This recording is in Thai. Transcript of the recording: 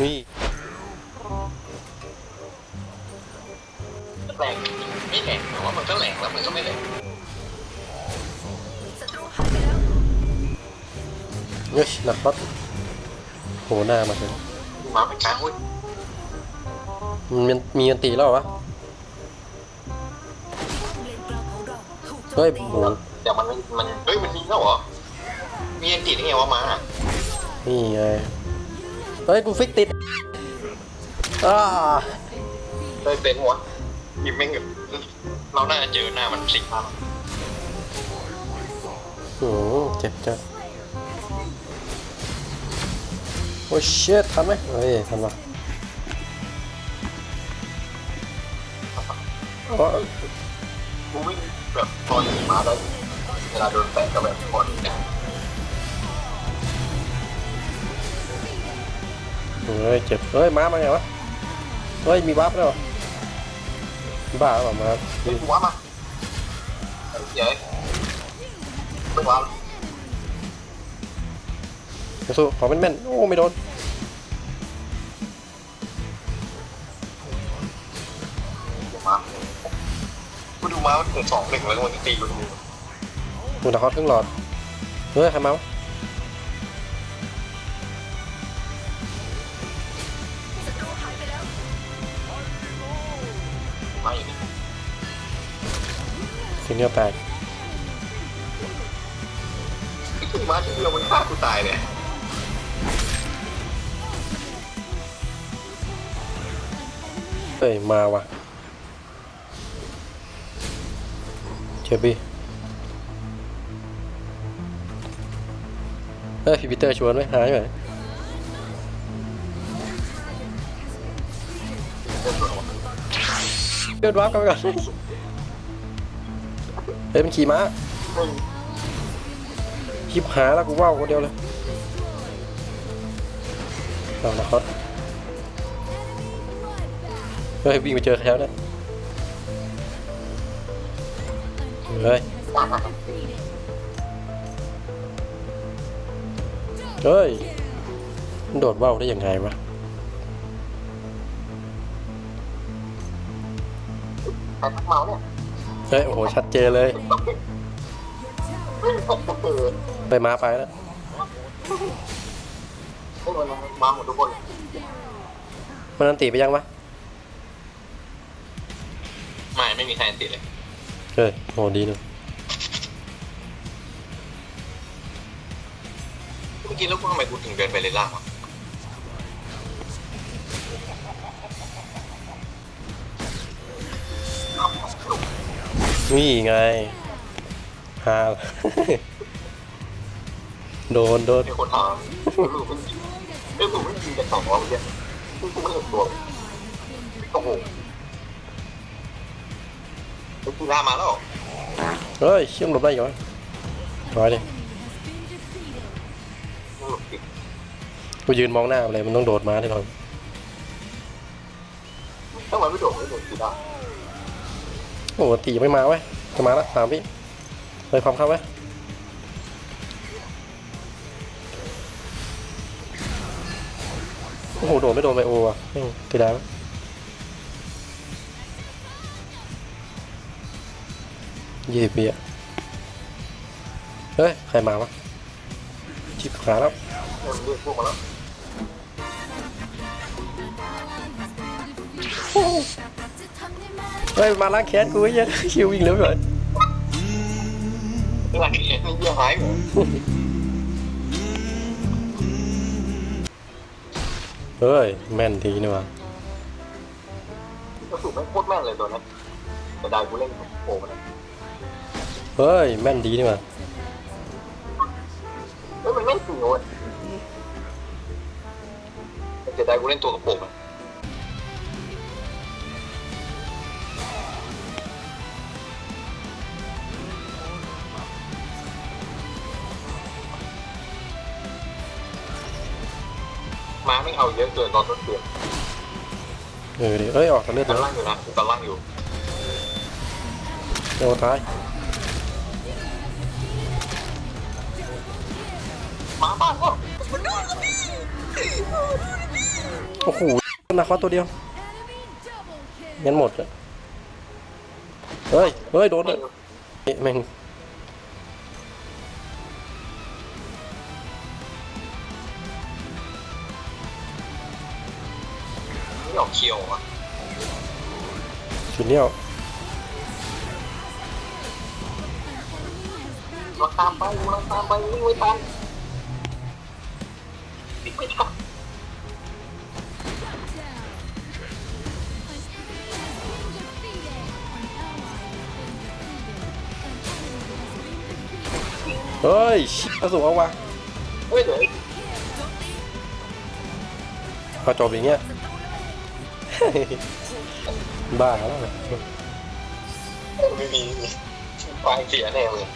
นี่แรงไม่แรงแต่ว่ามันก็แรงแล้วมันก็ไม่แรงเฮ้ยหนักปั๊บโหหน้ามาเลยมาเป็นช้างเว้ยมันมีมีอันตีแล้วเหรอวะเฮ้ยโหแต่มันมันเฮ้ยมันมีแล้วเหรอมีอันติดได้ไงวะมานี่ไง เฮ้ย กูฟิกติดอ้าเฮ้ยเป็นหัวยิงแม่งแบบเราน่าจะเจอหน้ามันสิงมากโอ้โหเจ็บจัดโอ้เชิดทันไหมเฮ้ยทันวะอ๋อกูไม่แบบตอนมาได้เวลาโดนแตะก็แบบพอดีนะ เฮ้ยเจ็บเฮ้ยม้ามาไงวะเฮ้ยมีวับแล้วเหรอบ้าเปล่ามาเฮ้ยกูว่ามาไอ้เหี้ยไม่ว่าสู้ขอแม่นๆโอ้ไม่โดนมากูดูมามันเกิดสองหนึ่งแล้วมันตีอยู่ตรงนี้มูนาคอสครึ่งหลอดเฮ้ยใครมาวะ สิ่งเดียวแตกไอ้ที่มาที่เดียวมันฆ่ากูตายเลยเฮ้ยมาว่ะเชฟบี้เฮ้ยพี่ปีเตอร์ชวนไหมหายไปเดินวาร์ปกันไปก่อน เฮ้ยมันขี่ม้าชิบหาแล้วกูว่าวคนเดียวเลยเอาละครับเฮ้ยวิ่งไปเจอแล้วเนี่ยเฮ้ยเฮ้ยมันโดดว่าวได้ยังไงวะใครพักเมาเนี่ย ฮ้ยโอ้โห ชัดเจนเลยเออไปม้าไปแล้วพวกมันมาหมดทุกคนมันอันตีไปยังวะไม่ไม่มีใครติดเลยเฮ้ยโหดีเลยเมื่อกี้แล้วกูทำไมกูถึงเดินไปเลยล่างวะ นี่ไงฮา โดนโดน มีคนถามลูกไม่ยิงเอ้ยกูไม่ยิงกันสองร้อบเมื่อกี้กูไม่เห็นตัวโอ้โหไอ้กูล่ามาแล้ว เฮ้ยเชื่อมหลบได้อยู่วะร้อยดิกูติดกูยืนมองหน้ามันเลยมันต้องโดดมาแน่นอนถ้ามันไม่โดดไม่โดดกูได้ โอ้โหตีไม่มาเว้ยจะมาละสามพี่เลยความเข้าไว้โอ้โหโดดไม่โดนไบโออะแม่ตีได้ไหมยี่สิบปีอะเฮ้ย ใครมาวะชิบขาแล้วมัน เรียกพวกมาแล้วเฮ้ยมาล้างแค้นกูไอ้เหี้ยชิววิ่งเร็วเลยนี่แหละนี่เยี่ยหายเหรอเฮ้ยแม่นทีนี่วะกระสุนไม่โคตรแม่นเลยตัวนั้นแต่ได้กูเล่นโผล่มาแล้วเฮ้ยแม่นดีนี่วะเฮ้ยมันแม่นจริงเว้ยแต่ได้กูเล่นตัวกระโปรงอะ ม้าไม่เอาเยอะเกินตอนต้นเดือนเออดิเอ้ยออกทางเลือดตอนแล้วล่างอยู่นะตอนล่างอยู่เร็วตายม้าบ้านก็โอ้โหนาคอสตัวเดียว งั้นหมดอะเฮ้ย เฮ้ย โดนเลยเอ๊ะแม่ง ไม่ออกเคียวอะชุดเนี้ยเราตามไปเราตามไปวิ่งไม่ทันวิ่งไม่ทันเฮ้ยชิกระสุนเอาวะเฮ้ยเดี๋ยวพอจบอย่างเงี้ย บ้าแล้ว ไม่มีไฟเสียแน่เลย